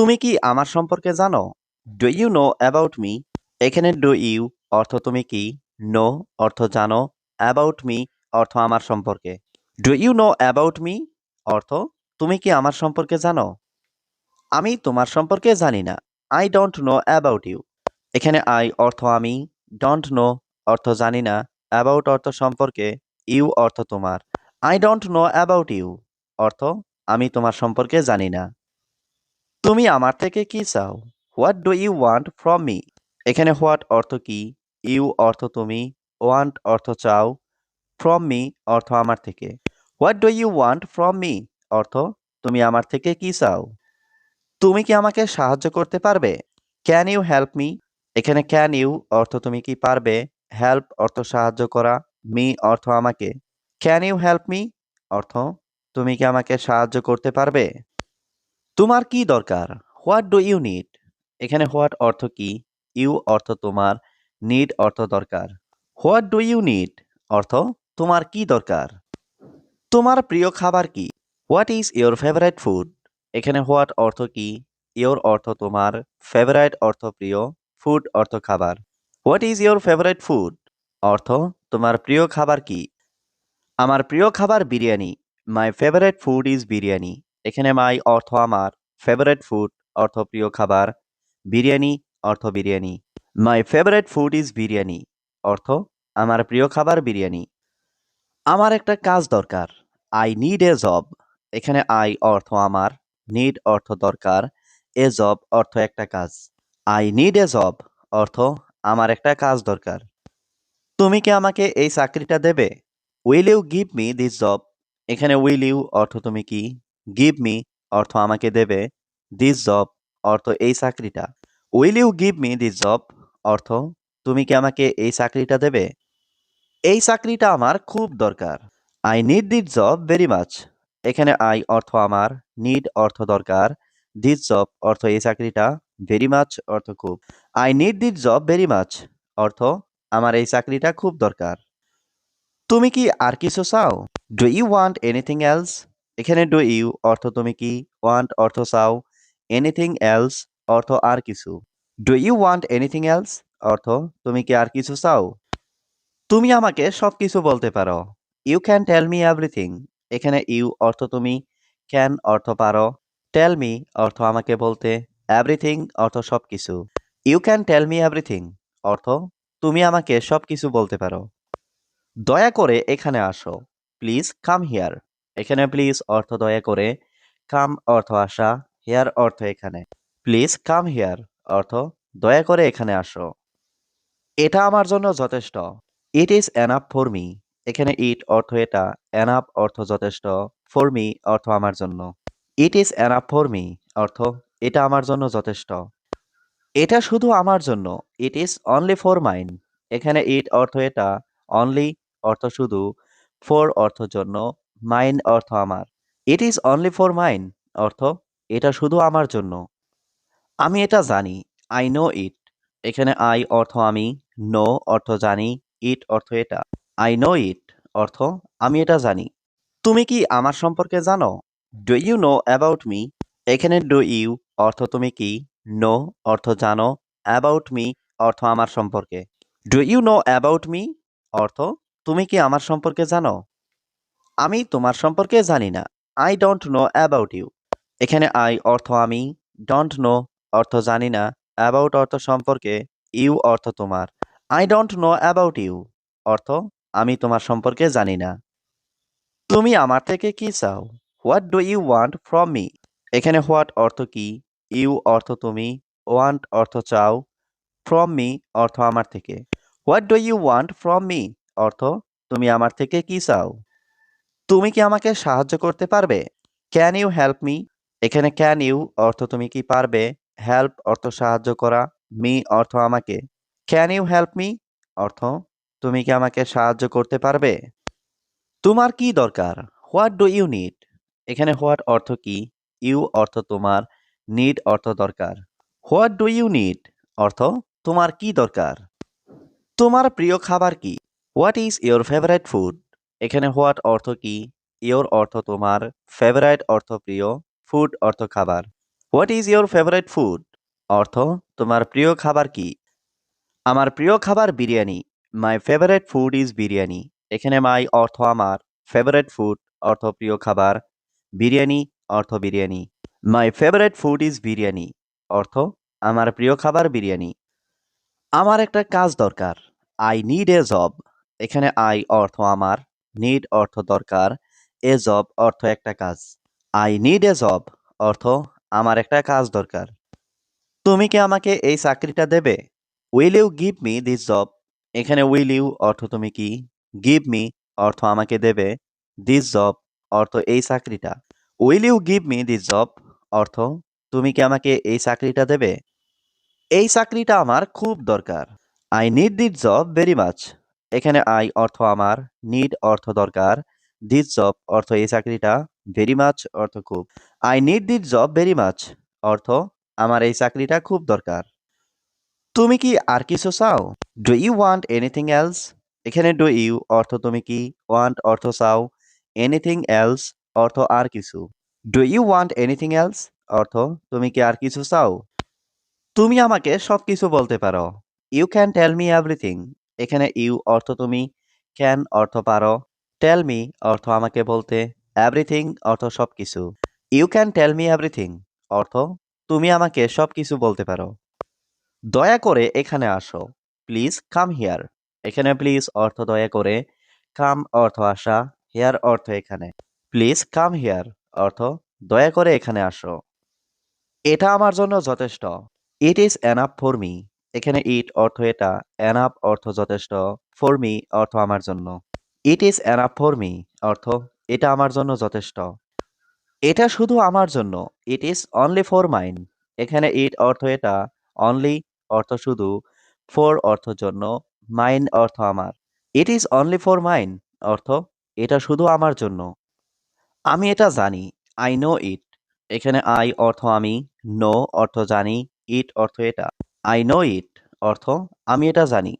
তুমি কি আমার সম্পর্কে জানো? Do you know about me এখানে ডু ইউ অর্থ তুমি কি? নো অর্থ জানো। অ্যাবাউট মি অর্থ আমার সম্পর্কে। Do you know about me অর্থ তুমি কি আমার সম্পর্কে জানো? আমি তোমার সম্পর্কে জানি না। I don't know about you এখানে আই অর্থ আমি। ডোন্ট নো অর্থ জানি না। অ্যাবাউট অর্থ সম্পর্কে। ইউ অর্থ তোমার। I don't know about you অর্থ আমি তোমার সম্পর্কে জানি না। তুমি আমার থেকে কি চাও? What do you want from me এখানে হোয়াট অর্থ কি? ইউ অর্থ তুমি। ওয়ান্ট অর্থ চাও। ফ্রম মি অর্থ আমার থেকে। What do you want from me অর্থ, তুমি আমার থেকে কি চাও? তুমি কি আমাকে সাহায্য করতে পারবে? ক্যান ইউ হেল্প মি এখানে ক্যান ইউ অর্থ তুমি কি পারবে? হেল্প অর্থ সাহায্য করা। মি অর্থ আমাকে। ক্যান ইউ হেল্প মি অর্থ, তুমি কি আমাকে সাহায্য করতে পারবে? তোমার কি দরকার? হোয়াট ডু ইউ নিড এখানে হোয়াট অর্থ কি? ইউ অর্থ তোমার নিড অর্থ দরকার। হোয়াট ডু ইউ নিড অর্থ তোমার কি দরকার? তোমার প্রিয় খাবার কি? What is your favourite food এখানে হোয়াট অর্থ কি? ইয়োর অর্থ তোমার ফেভারিট অর্থ প্রিয় ফুড অর্থ খাবার। What is your favourite food অর্থ তোমার প্রিয় খাবার কি? আমার প্রিয় খাবার biryani. My favourite food is biryani. এখানে মাই অর্থ আমার। ফেভারেট ফুড অর্থ প্রিয় খাবার। বিরিয়ানি অর্থ biryani my favourite food is biryani অর্থ আমার প্রিয় খাবার বিরিয়ানি আমার একটা কাজ দরকার। আই নিড এ জব এখানে আই অর্থ আমার নিড অর্থ দরকার। এ জব অর্থ একটা কাজ। আই নিড এ জব অর্থ আমার একটা কাজ দরকার। তুমি কি আমাকে এই চাকরিটা দেবে? Will you give me this job এখানে উইল ইউ অর্থ তুমি কি? গিভ মি অর্থ আমাকে দেবে দিস জব অর্থ এই চাকরিটা। Will you give me this job অর্থ তুমি কি আমাকে এই চাকরিটা দেবে? এই চাকরিটা আমার খুব দরকার। I need this job very much এখানে আই অর্থ আমার নিড অর্থ দরকার। দিস জব অর্থ এই চাকরিটা ভেরি মাচ অর্থ খুব। I need this job very much অর্থ আমার এই চাকরিটা খুব দরকার। তুমি কি আর কিছু চাও? Do you want anything else এখানে ডু ইউ অর্থ তুমি কি ওয়ান্ট অর্থ চাও এনিথিং এলস অর্থ আর কিছু। Do you want anything else অর্থ তুমি কি আর কিছু চাও। তুমি আমাকে সব কিছু বলতে পারো। You can tell me everything এখানে ইউ অর্থ তুমি ক্যান অর্থ পারো। টেল মি অর্থ আমাকে বলতে। এভরিথিং অর্থ সব কিছু you can tell me everything অর্থ তুমি আমাকে সব কিছু বলতে পারো। দয়া করে এখানে আসো। প্লিজ কাম হিয়ার এখানে প্লিজ অর্থ দয়া করে কাম অর্থ আসা হেয়ার অর্থ এখানে। প্লিজ কাম হেয়ার অর্থ দয়া করে এখানে আসো। এটা আমার জন্য যথেষ্ট। It is enough for me এখানে ইট অর্থ এটা এনাফ অর্থ যথেষ্ট ফর মি অর্থ আমার জন্য। It is enough for me অর্থ এটা আমার জন্য যথেষ্ট। এটা শুধু আমার জন্য। It is only for mine এখানে ইট অর্থ এটা অনলি অর্থ শুধু ফর অর্থ জন্য। মাইন অর্থ আমার। It is only for mine অর্থ এটা শুধু আমার জন্য। আমি এটা জানি আই নো ইট এখানে আই অর্থ আমি নো অর্থ জানি ইট অর্থ এটা। আই নো ইট অর্থ আমি এটা জানি। তুমি কি আমার সম্পর্কে জানো? Do you know about me এখানে ডু ইউ অর্থ তুমি কি? নো অর্থ জানো অ্যাবাউট মি অর্থ আমার সম্পর্কে। Do you know about me অর্থ তুমি কি আমার সম্পর্কে জানো? আমি তোমার সম্পর্কে জানি না। I don't know about you এখানে আই অর্থ আমি ডোন্ট নো অর্থ জানি না অ্যাবাউট অর্থ সম্পর্কে ইউ অর্থ তোমার। I don't know about you অর্থ আমি তোমার সম্পর্কে জানি না। তুমি আমার থেকে কি চাও? What do you want from me এখানে হোয়াট অর্থ কি? ইউ অর্থ তুমি ওয়ান্ট অর্থ চাও ফ্রম মি অর্থ আমার থেকে। What do you want from me অর্থ তুমি আমার থেকে কি চাও? তুমি কি আমাকে সাহায্য করতে পারবে? ক্যান ইউ হেল্প মি এখানে ক্যান ইউ অর্থ তুমি কি পারবে? হেল্প অর্থ সাহায্য করা মি অর্থ আমাকে। ক্যান ইউ হেল্প মি অর্থ তুমি কি আমাকে সাহায্য করতে পারবে? তোমার কি দরকার? হোয়াট ডু ইউ নিড এখানে হোয়াট অর্থ কি? ইউ অর্থ তোমার নিড অর্থ দরকার। হোয়াট ডু ইউ নিড অর্থ তোমার কি দরকার? তোমার প্রিয় খাবার কি? What is your favourite food এখানে হোয়াট অর্থ কি? ইয়োর অর্থ তোমার, ফেভারাইট অর্থ প্রিয়, ফুড অর্থ খাবার। What is your favourite food? অর্থ, তোমার প্রিয় খাবার কি? আমার প্রিয় খাবার biryani. My favourite food is biryani. এখানে মাই অর্থ আমার ফেভারিট ফুড, অর্থ প্রিয় খাবার। বিরিয়ানি, অর্থ biryani. My favourite food is biryani. অর্থ, আমার প্রিয় খাবার বিরিয়ানি। আমার একটা কাজ দরকার। I need a job. এখানে আই অর্থ আমার নিড অর্থ দরকার, এ জব অর্থ একটা কাজ। আই নিড এ জব অর্থ আমার একটা কাজ দরকার। তুমি কি আমাকে এই চাকরিটা দেবে? Will you give me this job এখানে উইল ইউ অর্থ তুমি কি? গিভ মি অর্থ আমাকে দেবে। দিস জব অর্থ এই চাকরিটা। Will you give me this job অর্থ তুমি কি আমাকে এই চাকরিটা দেবে? এই চাকরিটা আমার খুব দরকার। I need this job very much এখানে আই অর্থ আমার নিড অর্থ দরকার দিস জব অর্থ এই চাকরিটা ভেরি মাচ অর্থ খুব। I need this job very much অর্থ আমার এই চাকরিটা খুব দরকার। তুমি কি আর কিছু চাও? Do you want anything else এখানে ডু ইউ অর্থ তুমি কি? ওয়ান্ট অর্থ চাও। এনিথিং এলস অর্থ আর কিছু। Do you want anything else অর্থ তুমি কি আর কিছু চাও? তুমি আমাকে সব কিছু বলতে পারো। You can tell me everything এখানে ইউ অর্থ তুমি ক্যান অর্থ পারো টেল মি অর্থ আমাকে বলতে এভরিথিং অর্থ সব কিছু you can tell me everything অর্থ তুমি আমাকে সব কিছু বলতে পারো। দয়া করে এখানে আসো। প্লিজ কাম হিয়ার এখানে প্লিজ অর্থ দয়া করে কাম অর্থ আসা হেয়ার অর্থ এখানে। প্লিজ কাম হিয়ার অর্থ দয়া করে এখানে আসো। এটা আমার জন্য যথেষ্ট। It is enough for me এখানে ইট অর্থ এটা এনাফ অর্থ যথেষ্ট ফর মি অর্থ আমার জন্য। It is enough for me অর্থ এটা আমার জন্য যথেষ্ট। এটা শুধু আমার জন্য it is only for mine এখানে ইট অর্থ এটা অনলি অর্থ শুধু ফর অর্থ জন্য মাইন অর্থ আমার। It is only for mine অর্থ এটা শুধু আমার জন্য। আমি এটা জানি আই নো ইট এখানে আই অর্থ আমি নো অর্থ জানি ইট অর্থ এটা। আই নো ইট অর্থ আমি এটা জানি।